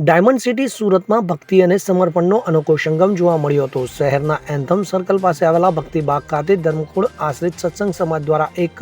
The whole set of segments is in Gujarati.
ડાયમંડ સિટી સુરતમાં ભક્તિ અને સમર્પણનો અનોખો સંગમ જોવા મળ્યો હતો. શહેરના એન્થમ સર્કલ પાસે આવેલા ભક્તિબાગ ખાતે ધર્મકુળ આશ્રિત સત્સંગ સમાજ દ્વારા એક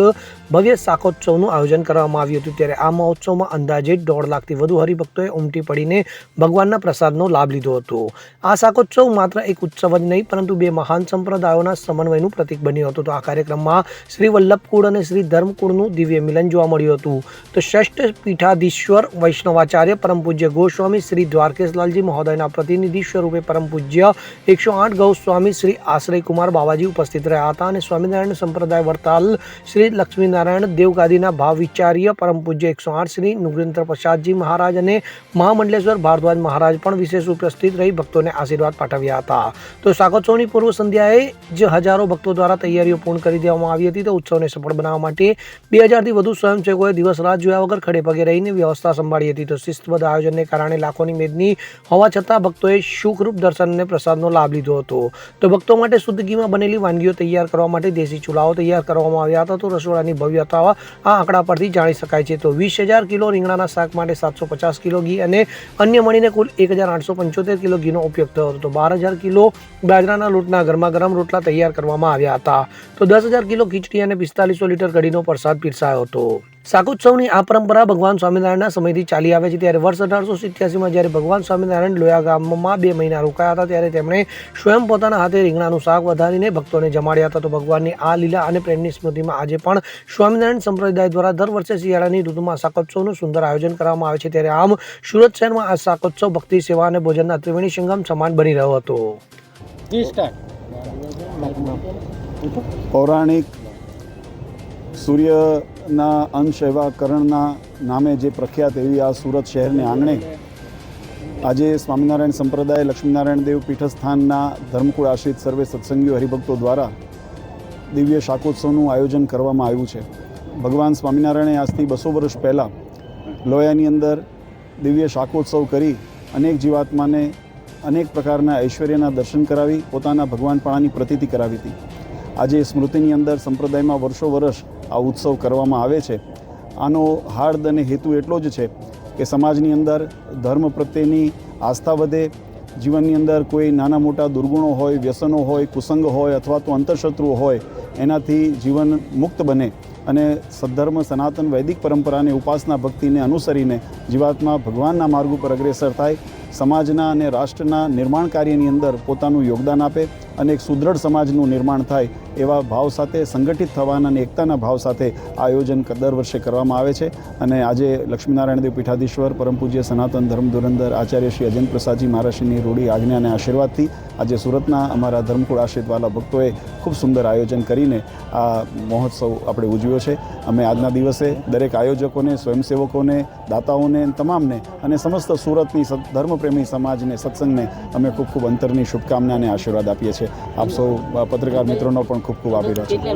ભવ્ય શાકોત્સવનું આયોજન કરવામાં આવ્યું હતું. ત્યારે આ મહોત્સવમાં અંદાજે દોઢ લાખથી વધુ હરિભક્તોએ ઉમટી પડીને ભગવાનના પ્રસાદનો લાભ લીધો હતો. આ શાકોત્સવ માત્ર એક ઉત્સવ જ નહીં, પરંતુ બે મહાન સંપ્રદાયોના સમન્વયનું પ્રતીક બન્યું હતું. તો આ કાર્યક્રમમાં શ્રી વલ્લભકુળ અને શ્રી ધર્મકુળનું દિવ્ય મિલન જોવા મળ્યું હતું. તો શ્રેષ્ઠ પીઠાધીશ્વર વૈષ્ણવાચાર્ય પરમ પૂજ્ય ગોસ્વામી શ્રી દ્વારકેશલાલજી મહોદયના પ્રતિનિધિ સ્વરૂપે પરમ પૂજ્ય એકસો આઠ ગૌ સ્વામી શ્રી આશ્રય કુમાર બાવાજી ઉપસ્થિત રહ્યા હતા અને સ્વામિનારાયણ સંપ્રદાય વર્તાલ શ્રી લક્ષ્મીનારાયણ દેવગાદીના ભાવ વિચાર્ય પરમ પૂજ્ય એકસો આઠ શ્રી નુગેન્દ્ર પ્રસાદજી મહારાજ અને મહામંડલેશ્વર ભારદ્વાજ મહારાજ પણ વિશેષ ઉપસ્થિત રહી ભક્તોને આશીર્વાદ પાઠવ્યા હતા. તો શાકોત્સવની પૂર્વ સંધ્યાએ જે હજારો ભક્તો દ્વારા તૈયારીઓ પૂર્ણ કરી દેવામાં આવી હતી તો ઉત્સવને સફળ બનાવવા માટે બે હજારથી વધુ સ્વયંસેવકોએ દિવસ રાત જોયા વગર ખડે પગે રહીને વ્યવસ્થા સંભાળી હતી. તો શિસ્તબદ્ધ આયોજનને કારણે લાખોની મેદની હોવા છતાં ભક્તોએ સુખરૂપ દર્શન અને પ્રસાદનો લાભ લીધો હતો. તો ભક્તો માટે શુદ્ધ ઘીમાં બનેલી વાનગીઓ તૈયાર કરવા માટે દેશી ચૂલાઓ તૈયાર કરવામાં આવ્યા હતા. તો રસોડાની ભવ્યતા આ આંકડા પરથી જાણી શકાય છે. તો વીસ હજાર કિલો રીંગણાના શાક માટે સાતસો પચાસ કિલો ઘી અને અન્ય મળીને કુલ એક હજાર આઠસો પંચોતેર કિલો ઘીનો ઉપયોગ થયો હતો. તો બાર હજાર કિલો બાજરાના લોટના ગરમા ગરમ રોટલા તૈયાર કરવામાં આવ્યા હતા. તો દસ હજાર કિલો ખીચડી અને પિસ્તાલીસો લીટર કઢીનો પ્રસાદ પીરસાયો હતો. શાકોત્સવની આ પરંપરા ભગવાન સ્વામિનારાયણના સમયથી ચાલી આવે છે. ત્યારે વર્ષ અઢારસો સિત્યાસીમાં જ્યારે ભગવાન સ્વામિનારાયણ લોયા ગામમાં બે મહિના રોકાયા હતા ત્યારે તેમણે સ્વયં પોતાના હાથે રીંગણાનું શાક વધારીને ભક્તોને જમાડ્યા હતા. તો ભગવાનની આ લીલા અને પ્રેમની સ્મૃતિમાં આજે પણ સ્વામિનારાયણ સંપ્રદાય દ્વારા દર વર્ષે શિયાળાની ઋતુમાં શાકોત્સવનું સુંદર આયોજન કરવામાં આવે છે. ત્યારે આમ સુરત શહેરમાં આ શાકોત્સવ ભક્તિ સેવા અને ભોજનના ત્રિવેણી સંગમ સમાન બની રહ્યો હતો. પૌરાણિક સૂર્યના અંશ એવા કરણના નામે જે પ્રખ્યાત એવી આ સુરત શહેરને આંગણે આજે સ્વામિનારાયણ સંપ્રદાય, લક્ષ્મીનારાયણ દેવ પીઠસ્થાનના ધર્મકુળ આશ્રિત સર્વે સત્સંગીઓ હરિભક્તો દ્વારા દિવ્ય શાકોત્સવનું આયોજન કરવામાં આવ્યું છે. ભગવાન સ્વામિનારાયણે આજથી બસો વર્ષ પહેલાં લોયાની અંદર દિવ્ય શાકોત્સવ કરી અનેક જીવાત્માને અનેક પ્રકારના ઐશ્વર્યના દર્શન કરાવી, પોતાના ભગવાનપણાની પ્રતીતિ કરાવી હતી. આજે સ્મૃતિની અંદર સંપ્રદાયમાં વર્ષો વર્ષ આ ઉત્સવ કરવામાં આવે છે. આનો હાર્દ અને હેતુ એટલો જ છે કે સમાજની અંદર ધર્મ પ્રત્યેની આસ્થા વધે. જીવનની અંદર કોઈ નાના મોટા દુર્ગુણો હોય, વ્યસનો હોય, કુસંગ હોય અથવા તો અંતરશત્રુઓ હોય, એનાથી જીવન મુક્ત બને અને સદ્ધર્મ, સનાતન, વૈદિક પરંપરાને ઉપાસના ભક્તિને અનુસરીને જીવાત્મા ભગવાનના માર્ગ ઉપર અગ્રેસર થાય. સમાજના અને રાષ્ટ્રના નિર્માણ કાર્યની અંદર પોતાનું યોગદાન આપે. અને એક સુદૃઢ સમાજનું નિર્માણ થાય એવા ભાવ સાથે, સંગઠિત થવાના અને એકતાના ભાવ સાથે આયોજન દર વર્ષે કરવામાં આવે છે. અને આજે લક્ષ્મીનારાયણ દેવ પીઠાધીશ્વર, પરમ પૂજ્ય સનાતન ધર્મ ધુરંધર આચાર્ય શ્રી અજન પ્રસાદજી મહારાષ્ટ્રની રૂઢી આજ્ઞા અને આશીર્વાદથી આજે સુરતના અમારા ધર્મકુળ આશ્રિતવાલા ભક્તોએ ખૂબ સુંદર આયોજન કરીને આ મહોત્સવ આપણે ઉજવ્યો છે. અમે આજના દિવસે દરેક આયોજકોને, સ્વયંસેવકોને, દાતાઓને, તમામને અને સમસ્ત સુરતની ધર્મપ્રેમી સમાજને, સત્સંગને અમે ખૂબ ખૂબ અંતરની શુભકામના અને આશીર્વાદ આપીએ છીએ. આપ સૌ પત્રકાર મિત્રોનો પણ ખૂબ ખૂબ આભાર. છે? છે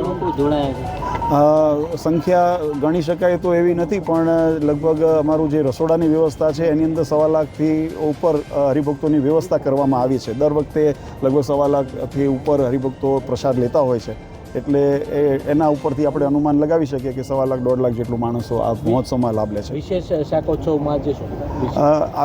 સંખ્યા ગણી શકાય તો એવી નથી પણ લગભગ અમારું જે રસોડાની વ્યવસ્થા છે એની અંદર સવા લાખથી ઉપર હરિભક્તોની વ્યવસ્થા કરવામાં આવી છે. દર વખતે લગભગ સવા લાખથી ઉપર હરિભક્તો પ્રસાદ લેતા હોય છે. એટલે એ એના ઉપરથી આપણે અનુમાન લગાવી શકીએ કે સવા લાખ દોઢ લાખ જેટલું માણસો આ મહોત્સવમાં લાભ લે છે. વિશેષ શાકોત્સવમાં જે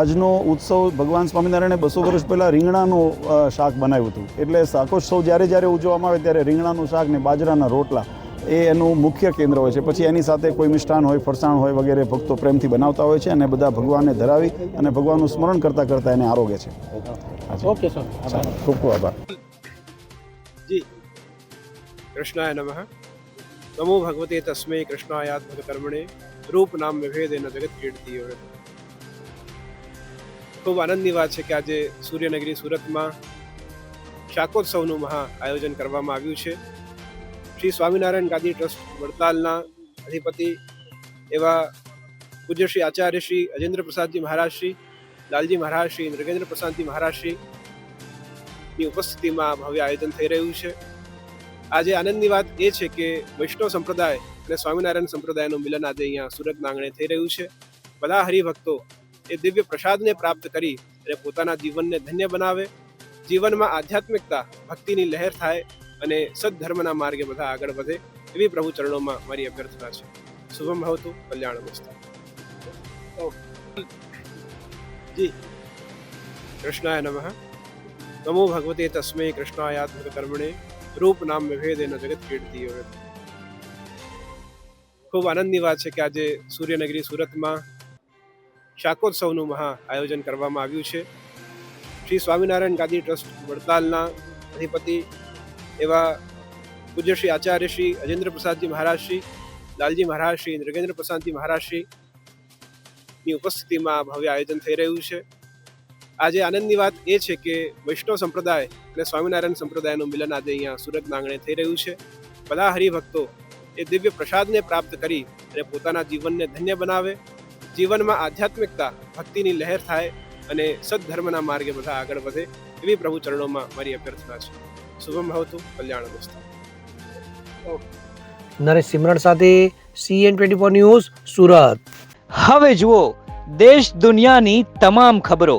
આજનો ઉત્સવ ભગવાન સ્વામિનારાયણે બસો વર્ષ પહેલાં રીંગણાનું શાક બનાવ્યું હતું. એટલે શાકોત્સવ જ્યારે જ્યારે ઉજવવામાં આવે ત્યારે રીંગણાનું શાક ને બાજરાના રોટલા એ એનું મુખ્ય કેન્દ્ર હોય છે. પછી એની સાથે કોઈ મિષ્ટાન હોય ફરસાણ હોય વગેરે ભક્તો પ્રેમથી બનાવતા હોય છે અને બધા ભગવાનને ધરાવી અને ભગવાનનું સ્મરણ કરતાં કરતાં એને આરોગે છે. Okay sir. આભાર ખૂબ ખૂબ આભાર. कृष्णाय नमः नमो भगवते तस्मै कृष्णायात्मक कर्मणे રૂપ નામ વિભેદેન જગત કીર્તિ ખૂબ આનંદની વાત છે કે આજે સૂર્યનગરી સુરતમાં શાકોત્સવનું મહા આયોજન કરવામાં આવ્યું છે શ્રી સ્વામિનારાયણ ગાદી ટ્રસ્ટ વડતાલના અધિપતિ એવા પૂજ્ય શ્રી આચાર્ય શ્રી અજેન્દ્ર પ્રસાદજી મહારાજ શ્રી લાલજી મહારાજ શ્રી નરેન્દ્ર પ્રસાદજી મહારાજ શ્રી ની ઉપસ્થિતિમાં ભવ્ય આયોજન થઈ રહ્યું છે આજે આનંદની વાત એ છે કે વૈષ્ણવ સંપ્રદાય અને સ્વામિનારાયણ સંપ્રદાયનું મિલન આજે અહીંયા સુરત આંગણે થઈ રહ્યું છે. બધા હરિભક્તો એ દિવ્ય પ્રસાદને પ્રાપ્ત કરી અને પોતાના જીવનને ધન્ય બનાવે. જીવનમાં આધ્યાત્મિકતા ભક્તિની લહેર થાય અને સદધર્મના માર્ગે બધા આગળ વધે એવી પ્રભુ ચરણોમાં મારી અભ્યર્થના છે. શુભમ ભવતું, કલ્યાણ વસ્તુ જી. કૃષ્ણાય નમઃ. નમો ભગવતે તસ્મૈ કૃષ્ણાયાત્મક કર્મણે રૂપ નામ ભેદેન જગત કીર્તિ ખૂબ આનંદની વાત છે કે આજે સૂર્યનગરી સુરતમાં શાકોત્સવનું મહા આયોજન કરવામાં આવ્યું છે. શ્રી સ્વામિનારાયણ ગાદી ટ્રસ્ટ વડતાલના અધિપતિ એવા પૂજ્ય શ્રી આચાર્ય શ્રી અજેન્દ્ર પ્રસાદજી મહારાજ શ્રી, લાલજી મહારાજ શ્રી નૃગેન્દ્ર પ્રસાદજી મહારાજ શ્રી ની ઉપસ્થિતિમાં ભવ્ય આયોજન થઈ રહ્યું છે. આજે આનંદની વાત એ છે કે વૈષ્ણવ સંપ્રદાય અને સ્વામિનારાયણ સંપ્રદાયનું મિલન આજે અહીંયા સુરતના આંગણે થઈ રહ્યું છે. બધા હરિભક્તો એ દિવ્ય પ્રસાદને પ્રાપ્ત કરી અને પોતાના જીવનને ધન્ય બનાવે. જીવનમાં આધ્યાત્મિકતા ભક્તિની લહેર થાય અને સદધર્મના માર્ગે બધા આગળ વધે એવી પ્રભુ ચરણોમાં મારી અભ્યર્થના છે. શુભમ ભવતુ કલ્યાણ દોસ્તો નરેશ સિમરણ સાથે CN twenty four news Surat. હવે જુઓ દેશ દુનિયાની તમામ ખબરો.